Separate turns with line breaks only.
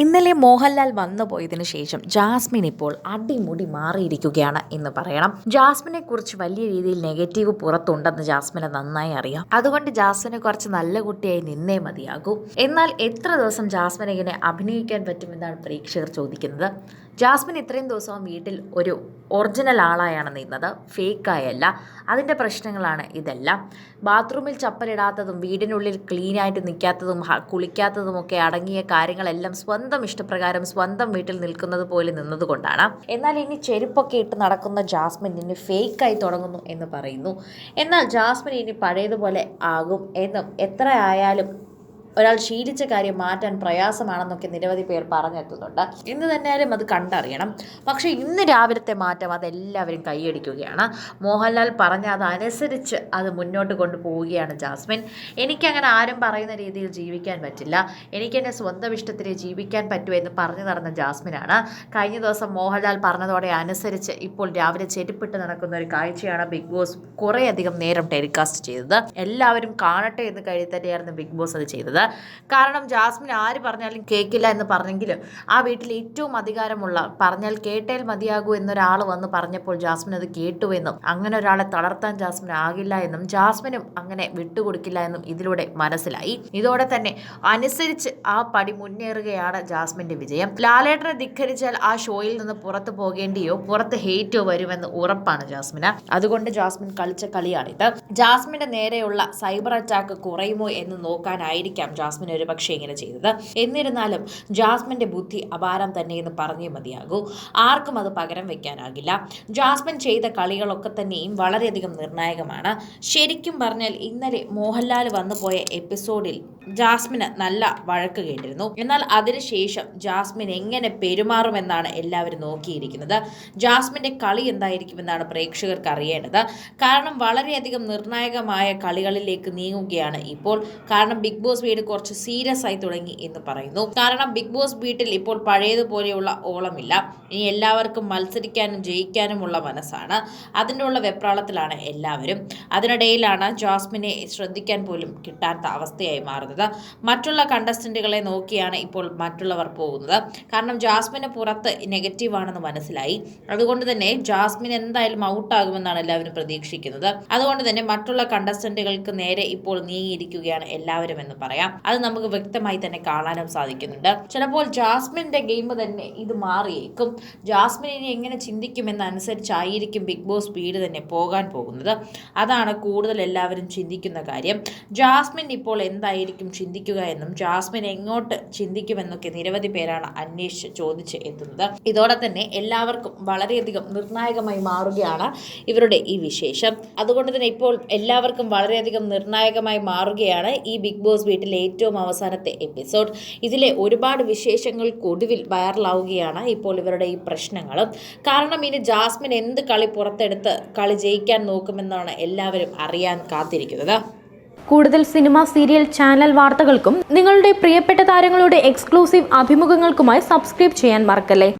ഇന്നലെ മോഹൻലാൽ വന്നു പോയതിനു ശേഷം ജാസ്മിൻ ഇപ്പോൾ അടിമുടി മാറിയിരിക്കുകയാണ് എന്ന് പറയണം. ജാസ്മിനെ കുറിച്ച് വലിയ രീതിയിൽ നെഗറ്റീവ് പുറത്തുണ്ടെന്ന് ജാസ്മിനെ നന്നായി അറിയാം. അതുകൊണ്ട് ജാസ്മിനെ കുറച്ച് നല്ല കുട്ടിയായി നിന്നേ മതിയാകൂ. എന്നാൽ എത്ര ദിവസം ജാസ്മിനെ ഇങ്ങനെ അഭിനയിക്കാൻ പറ്റുമെന്നാണ് പ്രേക്ഷകർ ചോദിക്കുന്നത്. ജാസ്മിൻ ഇത്രയും ദിവസവും വീട്ടിൽ ഒരു ഒറിജിനൽ ആളായാണ് നിന്നത്. ഫേക്കായല്ല അതിന്റെ പ്രശ്നങ്ങളാണ് ഇതെല്ലാം. ബാത്റൂമിൽ ചപ്പലിടാത്തതും വീടിനുള്ളിൽ ക്ലീനായിട്ട് നിൽക്കാത്തതും കുളിക്കാത്തതും കുളിക്കാത്തതുമൊക്കെ അടങ്ങിയ കാര്യങ്ങളെല്ലാം സ്വന്തം ഇഷ്ടപ്രകാരം സ്വന്തം വീട്ടിൽ നിൽക്കുന്നത് പോലെ നിന്നതുകൊണ്ടാണ്. എന്നാൽ ഇനി ചെരുപ്പൊക്കെ ഇട്ട് നടക്കുന്ന ജാസ്മിൻ ഇനി ഫേക്കായി തുടങ്ങുന്നു എന്ന് പറയുന്നു. എന്നാൽ ജാസ്മിൻ ഇനി പഴയതുപോലെ ആകും എന്നും എത്ര ആയാലും ഒരാൾ ശീലിച്ച കാര്യം മാറ്റാൻ പ്രയാസമാണെന്നൊക്കെ നിരവധി പേർ പറഞ്ഞെത്തുന്നുണ്ട്. ഇന്ന് തന്നെയാലും അത് കണ്ടറിയണം. പക്ഷേ ഇന്ന് രാവിലത്തെ മാറ്റം അതെല്ലാവരും കൈയടിക്കുകയാണ്. മോഹൻലാൽ പറഞ്ഞ അതനുസരിച്ച് അത് മുന്നോട്ട് കൊണ്ടുപോവുകയാണ് ജാസ്മിൻ. എനിക്കങ്ങനെ ആരും പറയുന്ന രീതിയിൽ ജീവിക്കാൻ പറ്റില്ല. എനിക്കെന്റെ സ്വന്തം ഇഷ്ടത്തിന് ജീവിക്കാൻ പറ്റൂ എന്ന് പറഞ്ഞു നടന്ന ജാസ്മിനാണ്. കഴിഞ്ഞ ദിവസം മോഹൻലാൽ പറഞ്ഞതോടെ അനുസരിച്ച് ഇപ്പോൾ രാവിലെ ചെരുപ്പിട്ട് നടക്കുന്ന ഒരു കാഴ്ചയാണ് ബിഗ് ബോസ് കുറേയധികം നേരം ടെലികാസ്റ്റ് ചെയ്തത്. എല്ലാവരും കാണട്ടെ എന്ന് കരുതി തന്നെയായിരുന്നു ബിഗ് ബോസ് അത് ചെയ്തത്. കാരണം ജാസ്മിൻ ആര് പറഞ്ഞാലും കേൾക്കില്ല എന്ന് പറഞ്ഞെങ്കിലും ആ വീട്ടിൽ ഏറ്റവും അധികാരമുള്ള പറഞ്ഞാൽ കേട്ടേൽ മതിയാകൂ എന്നൊരാൾ വന്ന് പറഞ്ഞപ്പോൾ ജാസ്മിൻ അത് കേട്ടു എന്നും അങ്ങനെ ഒരാളെ തളർത്താൻ ജാസ്മിൻ ആകില്ല എന്നും ജാസ്മിനും അങ്ങനെ വിട്ടുകൊടുക്കില്ല എന്നും ഇതിലൂടെ മനസ്സിലായി. ഇതോടെ തന്നെ അനുസരിച്ച് ആ പടി മുന്നേറുകയാണ് ജാസ്മിന്റെ വിജയം. ലാലേട്ടനെ ധിക്കരിച്ചാൽ ആ ഷോയിൽ നിന്ന് പുറത്തു പോകേണ്ടിയോ പുറത്ത് ഹേറ്റോ വരുമെന്ന് ഉറപ്പാണ് ജാസ്മിന്. അതുകൊണ്ട് ജാസ്മിൻ കളിച്ച കളിയാണിത്. ജാസ്മിന്റെ നേരെയുള്ള സൈബർ അറ്റാക്ക് കുറയുമോ എന്ന് നോക്കാനായിരിക്കാം ജാസ്മിൻ ഒരു പക്ഷേ ഇങ്ങനെ ചെയ്തത്. എന്നിരുന്നാലും ജാസ്മിന്റെ ബുദ്ധി അപാരം തന്നെ എന്ന് പറഞ്ഞേ മതിയാകൂ. ആർക്കും അത് പകരം വെക്കാനാകില്ല. ജാസ്മിൻ ചെയ്ത കളികളൊക്കെ തന്നെയും വളരെയധികം നിർണായകമാണ്. ശരിക്കും പറഞ്ഞാൽ ഇന്നലെ മോഹൻലാൽ വന്നു പോയ എപ്പിസോഡിൽ ജാസ്മിന് നല്ല വഴക്ക് കേട്ടിരുന്നു. എന്നാൽ അതിനുശേഷം ജാസ്മിൻ എങ്ങനെ പെരുമാറുമെന്നാണ് എല്ലാവരും നോക്കിയിരിക്കുന്നത്. ജാസ്മിന്റെ കളി എന്തായിരിക്കുമെന്നാണ് പ്രേക്ഷകർക്ക് അറിയേണ്ടത്. കാരണം വളരെയധികം നിർണായകമായ കളികളിലേക്ക് നീങ്ങുകയാണ് ഇപ്പോൾ. കാരണം ബിഗ് ബോസ് വീട് കുറച്ച് സീരിയസ് ആയി തുടങ്ങി എന്ന് പറയുന്നു. കാരണം ബിഗ് ബോസ് വീട്ടിൽ ഇപ്പോൾ പഴയതുപോലെയുള്ള ഓളമില്ല. ഇനി എല്ലാവർക്കും മത്സരിക്കാനും ജയിക്കാനുമുള്ള മനസ്സാണ്. അതിന്റെ ഉള്ള വെപ്രാളത്തിലാണ് എല്ലാവരും. അതിനിടയിലാണ് ജാസ്മിനെ ശ്രദ്ധിക്കാൻ പോലും കിട്ടാത്ത അവസ്ഥയായി മാറുന്നത്. മറ്റുള്ള കണ്ടസ്റ്റന്റുകളെ നോക്കിയാണ് ഇപ്പോൾ മറ്റുള്ളവർ പോകുന്നത്. കാരണം ജാസ്മിന് പുറത്ത് നെഗറ്റീവാണെന്ന് മനസ്സിലായി. അതുകൊണ്ട് തന്നെ ജാസ്മിൻ എന്തായാലും ഔട്ടാകുമെന്നാണ് എല്ലാവരും പ്രതീക്ഷിക്കുന്നത്. അതുകൊണ്ട് തന്നെ മറ്റുള്ള കണ്ടസ്റ്റന്റുകൾക്ക് നേരെ ഇപ്പോൾ നീങ്ങിയിരിക്കുകയാണ് എല്ലാവരും എന്ന് പറയാം. അത് നമുക്ക് വ്യക്തമായി തന്നെ കാണാനും സാധിക്കുന്നുണ്ട്. ചിലപ്പോൾ ജാസ്മിന്റെ ഗെയിം തന്നെ ഇത് മാറിയേക്കും. ജാസ്മിൻ ഇനി എങ്ങനെ ചിന്തിക്കുമെന്നനുസരിച്ചായിരിക്കും ബിഗ് ബോസ് വീട് തന്നെ പോകാൻ പോകുന്നത്. അതാണ് കൂടുതൽ എല്ലാവരും ചിന്തിക്കുന്ന കാര്യം. ജാസ്മിൻ ഇപ്പോൾ എന്തായിരിക്കും ചിന്തിക്കുക എന്നും ജാസ്മിൻ എങ്ങോട്ട് ചിന്തിക്കുമെന്നൊക്കെ നിരവധി പേരാണ് അന്വേഷിച്ച് ചോദിച്ച് എത്തുന്നത്. ഇതോടെ തന്നെ എല്ലാവർക്കും വളരെയധികം നിർണായകമായി മാറുകയാണ് ഇവരുടെ ഈ വിശേഷം. അതുകൊണ്ട് തന്നെ ഇപ്പോൾ എല്ലാവർക്കും വളരെയധികം നിർണായകമായി മാറുകയാണ് ഈ ബിഗ് ബോസ് വീട്ടിലെ ഏറ്റവും അവസാനത്തെ എപ്പിസോഡ്. ഇതിലെ ഒരുപാട് വിശേഷങ്ങൾക്കൊടുവിൽ വൈറലാവുകയാണ് ഇപ്പോൾ ഇവരുടെ ഈ പ്രശ്നങ്ങൾ കാരണം ഇനി ജാസ്മിൻ എന്ത് കളി പുറത്തെടുത്ത് കളി ജയിക്കാൻ നോക്കുമെന്നാണ് എല്ലാവരും അറിയാൻ കാത്തിരിക്കുന്നത്.
കൂടുതൽ സിനിമ സീരിയൽ ചാനൽ വാർത്തകൾക്കും നിങ്ങളുടെ പ്രിയപ്പെട്ട താരങ്ങളുടെ എക്സ്ക്ലൂസീവ് അഭിമുഖങ്ങൾക്കുമായി സബ്സ്ക്രൈബ് ചെയ്യാൻ മറക്കല്ലേ?